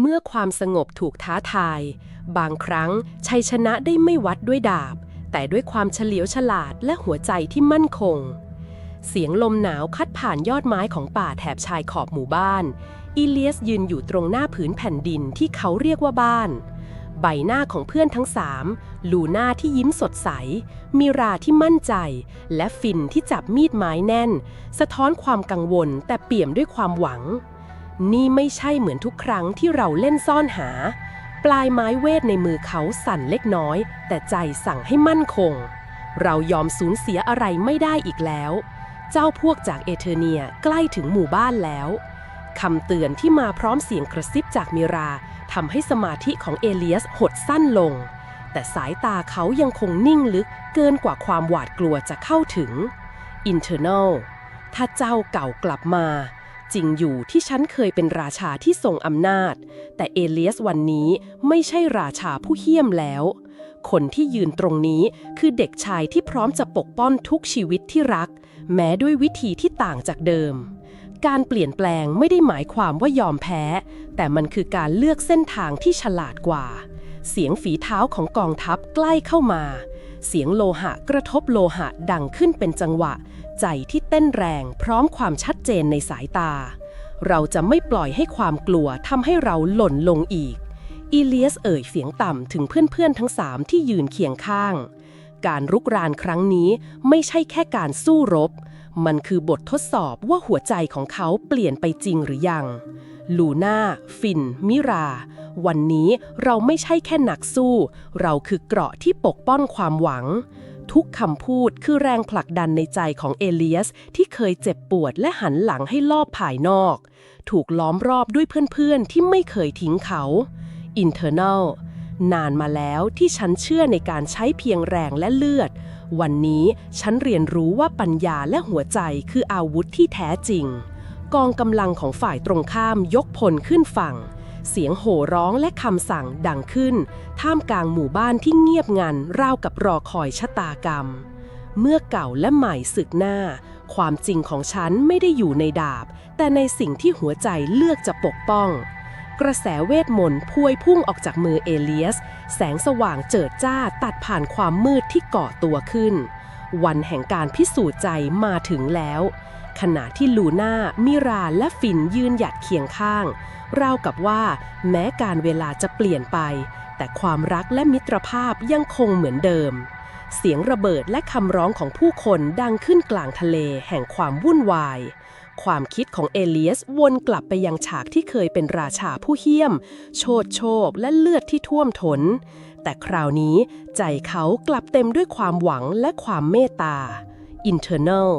เมื่อความสงบถูกท้าทาย บางครั้งชัยชนะได้ไม่วัดด้วยดาบ แต่ด้วยความเฉลียวฉลาดและหัวใจที่มั่นคง เสียงลมหนาวคัดผ่านยอดไม้ของป่าแถบชายขอบหมู่บ้านอีเลียสยืนอยู่ตรงหน้าผืนแผ่นดินที่เขาเรียกว่าบ้าน ใบหน้าของเพื่อนทั้งสามลูน่าที่ยิ้มสดใส มิราที่มั่นใจ และฟินที่จับมีดไม้แน่น สะท้อนความกังวลแต่เปี่ยมด้วยความหวัง นี่ไม่ใช่เหมือนทุกครั้งที่เราเล่นซ่อนหา ปลายไม้เวทในมือเขาสั่นเล็กน้อย แต่ใจสั่งให้มั่นคง เรายอมสูญเสียอะไรไม่ได้อีกแล้ว เจ้าพวกจากเอเธอเนียใกล้ถึงหมู่บ้านแล้วคำเตือนที่มาพร้อมเสียงกระซิบจากมิราทำให้สมาธิของเอเลียสหดสั้นลง แต่สายตาเขายังคงนิ่งลึกเกินกว่าความหวาดกลัวจะเข้าถึง internal ถ้าเจ้าเก่ากลับมา จริงอยู่ที่ฉันเคยเป็นราชาที่ทรงอำนาจ แต่เอเลียสวันนี้ไม่ใช่ราชาผู้เหี้ยมแล้ว คนที่ยืนตรงนี้คือเด็กชายที่พร้อมจะปกป้องทุกชีวิตที่รัก แม้ด้วยวิธีที่ต่างจากเดิม การเปลี่ยนแปลงไม่ได้หมายความว่ายอมแพ้ แต่มันคือการเลือกเส้นทางที่ฉลาดกว่า เสียงฝีเท้าของกองทัพใกล้เข้ามา เสียงโลหะกระทบโลหะดังขึ้นเป็นจังหวะ ใจที่เต้นแรงพร้อมความชัดเจนในสายตา เราจะไม่ปล่อยให้ความกลัวทำให้เราหล่นลงอีก อีเลียสเอ่ยเสียงต่ำถึงเพื่อนๆทั้งสามที่ยืนเคียงข้าง การรุกรานครั้งนี้ไม่ใช่แค่การสู้รบ มันคือบททดสอบว่าหัวใจของเขาเปลี่ยนไปจริงหรือยัง ลูน่า ฟิน มิรา วันนี้เราไม่ใช่แค่นักสู้ เราคือเกราะที่ปกป้องความหวัง ทุกคำพูดคือแรงผลักดันในใจของเอเลียส ที่เคยเจ็บปวดและหันหลังให้ลอบภายนอก ถูกล้อมรอบด้วยเพื่อนๆ ที่ไม่เคยทิ้งเขา internal นานมาแล้วที่ฉันเชื่อในการใช้เพียงแรงและเลือด วันนี้ฉันเรียนรู้ว่าปัญญาและหัวใจคืออาวุธที่แท้จริง กองกำลังของฝ่ายตรงข้ามยกพลขึ้นฝั่ง เสียงโห่ร้องและคำสั่งดังขึ้น ท่ามกลางหมู่บ้านที่เงียบงันราวกับรอคอยชะตากรรม เมื่อเก่าและใหม่ศึกหน้า ความจริงของฉันไม่ได้อยู่ในดาบ แต่ในสิ่งที่หัวใจเลือกจะปกป้อง กระแสเวทมนต์พวยพุ่งออกจากมือเอเลียส แสงสว่างเจิดจ้าตัดผ่านความมืดที่เกาะตัวขึ้น วันแห่งการพิสูจน์ใจมาถึงแล้ว ขณะที่ลูน่า มิราและฟินยืนหยัดเคียงข้าง ราวกับว่า แม้การเวลาจะเปลี่ยนไป แต่ความรักและมิตรภาพยังคงเหมือนเดิม เสียงระเบิดและคำร้องของผู้คนดังขึ้นกลางทะเลแห่งความวุ่นวาย ความคิดของเอเลียสวนกลับไปยังฉากที่เคยเป็นราชาผู้เหี้ยม โชดโชกและเลือดที่ท่วมทนแต่คราวนี้ใจเขากลับเต็มด้วยความหวังและความเมตตา internal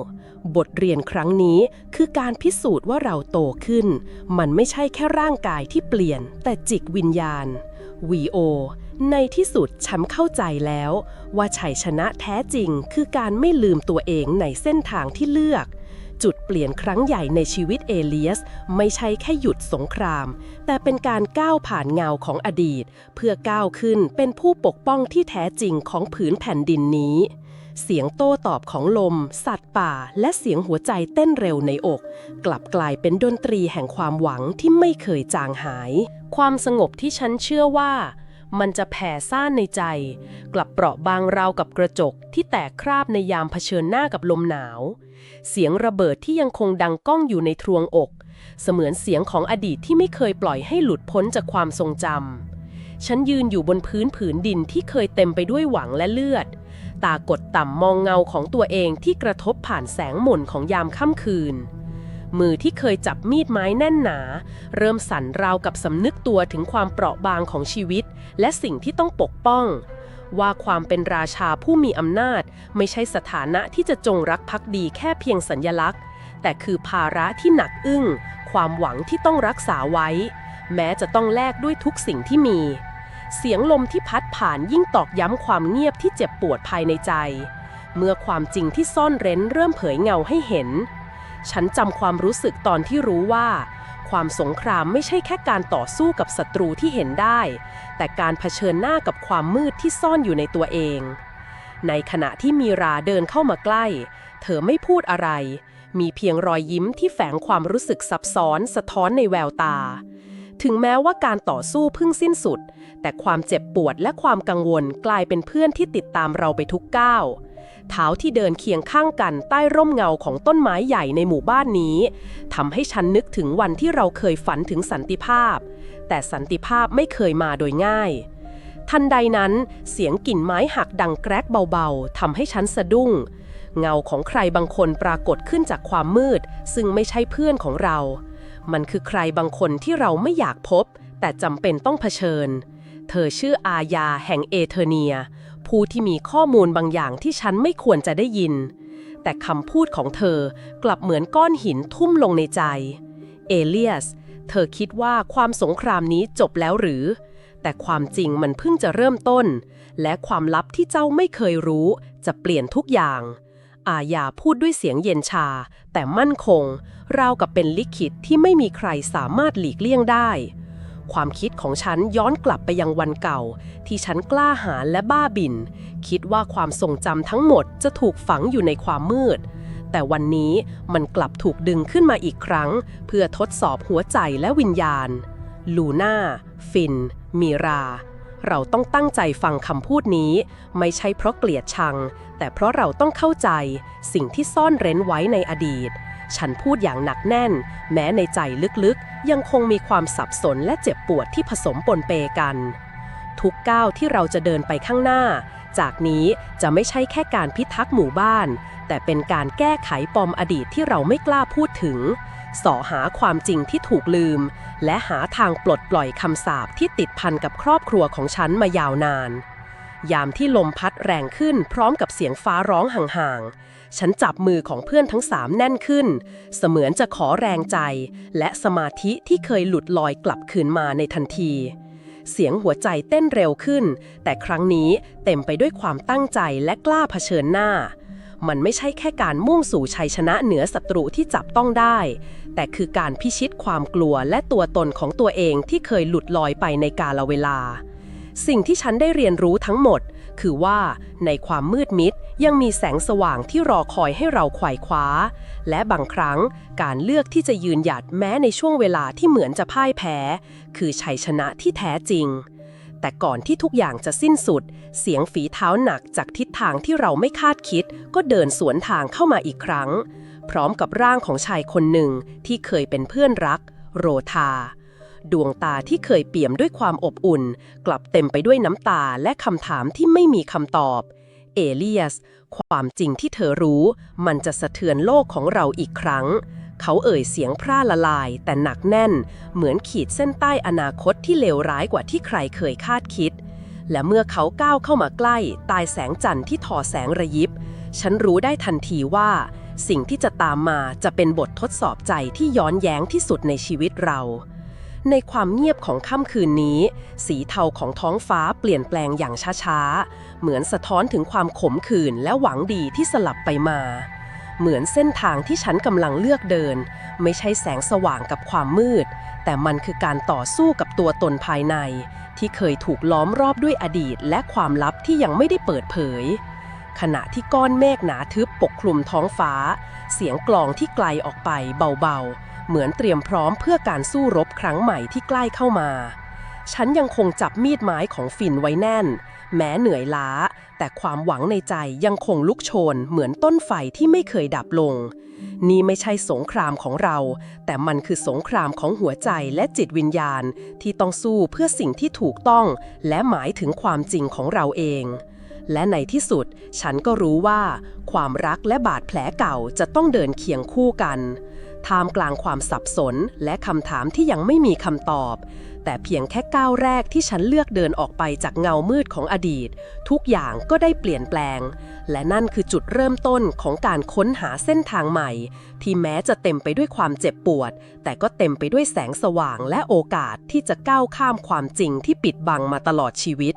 บทเรียนครั้งนี้คือการพิสูจน์ว่าเราโตขึ้น มันไม่ใช่แค่ร่างกายที่เปลี่ยน แต่จิตวิญญาณ VO ในที่สุดฉันเข้าใจแล้ว ว่าชัยชนะแท้จริงคือการไม่ลืมตัวเองในเส้นทางที่เลือก จุดเปลี่ยนครั้งใหญ่ในชีวิตเอเลียส ไม่ใช่แค่หยุดสงคราม แต่เป็นการก้าวผ่านเงาของอดีต เพื่อก้าวขึ้นเป็นผู้ปกป้องที่แท้จริงของผืนแผ่นดินนี้ เสียงโต้ตอบของลม สัตว์ป่า และเสียงหัวใจเต้นเร็วในอก กลับกลายเป็นดนตรีแห่งความหวังที่ไม่เคยจางหาย ความสงบที่ฉันเชื่อว่า มันจะแผ่ซ่านในใจ กลับเปราะบางราวกับกระจกที่แตกคราบในยามเผชิญหน้ากับลมหนาว เสียงระเบิดที่ยังคงดังก้องอยู่ในทรวงอก เสมือนเสียงของอดีตที่ไม่เคยปล่อยให้หลุดพ้นจากความทรงจำฉันยืนอยู่บนพื้นผืนดินที่เคยเต็มไปด้วยหวังและเลือด ตากดต่ำมองเงาของตัวเองที่กระทบผ่านแสงหม่นของยามค่ำคืน มือที่เคยจับมีดไม้แน่นหนา เริ่มสั่นราวกับสำนึกตัวถึงความเปราะบางของชีวิต และสิ่งที่ต้องปกป้อง ว่าความเป็นราชาผู้มีอำนาจ ไม่ใช่สถานะที่จะจงรักภักดีแค่เพียงสัญญลักษณ์ แต่คือภาระที่หนักอึ้ง ความหวังที่ต้องรักษาไว้ แม้จะต้องแลกด้วยทุกสิ่งที่มี เสียงลมที่พัดผ่านยิ่งตอกย้ำความเงียบที่เจ็บปวดภายในใจ เมื่อความจริงที่ซ่อนเร้นเริ่มเผยเงาให้เห็น ฉันจำความรู้สึกตอนที่รู้ว่า ความสงครามไม่ใช่แค่การต่อสู้กับศัตรูที่เห็นได้ แต่การเผชิญหน้ากับความมืดที่ซ่อนอยู่ในตัวเอง ในขณะที่มีราเดินเข้ามาใกล้ เธอไม่พูดอะไร มีเพียงรอยยิ้มที่แฝงความรู้สึกซับซ้อนสะท้อนในแววตา ถึงแม้ว่าการต่อสู้เพิ่งสิ้นสุด แต่ความเจ็บปวดและความกังวลกลายเป็นเพื่อนที่ติดตามเราไปทุกก้าวเท้าที่เดินเคียงข้างกันใต้ร่มเงาของต้นไม้ใหญ่ในหมู่บ้านนี้ทำให้ฉันนึกถึงวันที่เราเคยฝันถึงสันติภาพ แต่สันติภาพไม่เคยมาโดยง่าย ทันใดนั้น เสียงกิ่นไม้หักดังแกรกเบาๆทำให้ฉันสะดุ้ง เงาของใครบางคนปรากฏขึ้นจากความมืด ซึ่งไม่ใช่เพื่อนของเรา มันคือใครบางคนที่เราไม่อยากพบ แต่จำเป็นต้องเผชิญ เธอชื่ออาญาแห่งเอเธเนีย ผู้ที่มีข้อมูลบางอย่างที่ฉันไม่ควรจะได้ยิน แต่คำพูดของเธอกลับเหมือนก้อนหินทุ่มลงในใจ เอเลียส เธอคิดว่าความสงครามนี้จบแล้วหรือ แต่ความจริงมันเพิ่งจะเริ่มต้น และความลับที่เจ้าไม่เคยรู้จะเปลี่ยนทุกอย่างอาญาพูดด้วยเสียงเย็นชา แต่มั่นคง ราวกับเป็นลิขิตที่ไม่มีใครสามารถหลีกเลี่ยงได้ ความคิดของฉันย้อนกลับไปยังวันเก่า ที่ฉันกล้าหาญและบ้าบิน คิดว่าความทรงจำทั้งหมดจะถูกฝังอยู่ในความมืด แต่วันนี้มันกลับถูกดึงขึ้นมาอีกครั้ง เพื่อทดสอบหัวใจและวิญญาณ ลูน่า ฟิน มีรา เราต้องตั้งใจฟังคำพูดนี้ ไม่ใช่เพราะเกลียดชัง แต่เพราะเราต้องเข้าใจสิ่งที่ซ่อนเร้นไว้ในอดีต ฉันพูดอย่างหนักแน่น แม้ในใจลึกๆ ยังคงมีความสับสนและเจ็บปวดที่ผสมปนเปกัน ทุกก้าวที่เราจะเดินไปข้างหน้า จากนี้จะไม่ใช่แค่การพิทักษ์หมู่บ้าน แต่เป็นการแก้ไขปมอดีตที่เราไม่กล้าพูดถึงสอหาความจริงที่ถูกลืม และหาทางปลดปล่อยคำสาปที่ติดพันกับครอบครัวของฉันมายาวนาน ยามที่ลมพัดแรงขึ้นพร้อมกับเสียงฟ้าร้องห่างๆ ฉันจับมือของเพื่อนทั้งสามแน่นขึ้น เสมือนจะขอแรงใจ และสมาธิที่เคยหลุดลอยกลับคืนมาในทันที เสียงหัวใจเต้นเร็วขึ้น แต่ครั้งนี้เต็มไปด้วยความตั้งใจและกล้าเผชิญหน้า มันไม่ใช่แค่การมุ่งสู่ชัยชนะเหนือศัตรูที่จับต้องได้ แต่คือการพิชิตความกลัวและตัวตนของตัวเองที่เคยหลุดลอยไปในกาลเวลา สิ่งที่ฉันได้เรียนรู้ทั้งหมด คือว่าในความมืดมิดยังมีแสงสว่างที่รอคอยให้เราไขว่คว้า และบางครั้งการเลือกที่จะยืนหยัดแม้ในช่วงเวลาที่เหมือนจะพ่ายแพ้ คือชัยชนะที่แท้จริง แต่ก่อนที่ทุกอย่างจะสิ้นสุด เสียงฝีเท้าหนักจากทิศทางที่เราไม่คาดคิด ก็เดินสวนทางเข้ามาอีกครั้ง พร้อมกับร่างของชายคนหนึ่งที่เคยเป็นเพื่อนรัก โรธา ดวงตาที่เคยเปี่ยมด้วยความอบอุ่น กลับเต็มไปด้วยน้ำตาและคำถามที่ไม่มีคำตอบ เอเลียส ความจริงที่เธอรู้ มันจะสะเทือนโลกของเราอีกครั้ง เขาเอ่ยเสียงพร่าละลาย แต่หนักแน่น เหมือนขีดเส้นใต้อนาคตที่เลวร้ายกว่าที่ใครเคยคาดคิด และเมื่อเขาก้าวเข้ามาใกล้ ตายแสงจันทร์ที่ทอแสงระยิบ ฉันรู้ได้ทันทีว่าสิ่งที่จะตามมาจะเป็นบททดสอบใจที่ย้อนแย้งที่สุดในชีวิตเรา ในความเงียบของค่ำคืนนี้ สีเทาของท้องฟ้าเปลี่ยนแปลงอย่างช้าๆ เหมือนสะท้อนถึงความขมขื่นและหวังดีที่สลับไปมา เหมือนเส้นทางที่ฉันกำลังเลือกเดิน ไม่ใช่แสงสว่างกับความมืด แต่มันคือการต่อสู้กับตัวตนภายใน ที่เคยถูกล้อมรอบด้วยอดีต และความลับที่ยังไม่ได้เปิดเผย ขณะที่ก้อนเมฆหนาทึบปกคลุมท้องฟ้า เสียงกลองที่ไกลออกไปเบาๆ เหมือนเตรียมพร้อมเพื่อการสู้รบครั้งใหม่ที่ใกล้เข้ามา ฉันยังคงจับมีดไม้ของฟินไว้แน่น แม้เหนื่อยล้า แต่ความหวังในใจยังคงลุกโชน เหมือนต้นไฟที่ไม่เคยดับลง นี่ไม่ใช่สงครามของเรา แต่มันคือสงครามของหัวใจและจิตวิญญาณ ที่ต้องสู้เพื่อสิ่งที่ถูกต้อง และหมายถึงความจริงของเราเองและในที่สุด ฉันก็รู้ว่า ความรักและบาดแผลเก่าจะต้องเดินเคียงคู่กัน ท่ามกลางความสับสนและคำถามที่ยังไม่มีคำตอบ แต่เพียงแค่ก้าวแรกที่ฉันเลือกเดินออกไปจากเงามืดของอดีต ทุกอย่างก็ได้เปลี่ยนแปลง และนั่นคือจุดเริ่มต้นของการค้นหาเส้นทางใหม่ ที่แม้จะเต็มไปด้วยความเจ็บปวด แต่ก็เต็มไปด้วยแสงสว่างและโอกาสที่จะก้าวข้ามความจริงที่ปิดบังมาตลอดชีวิต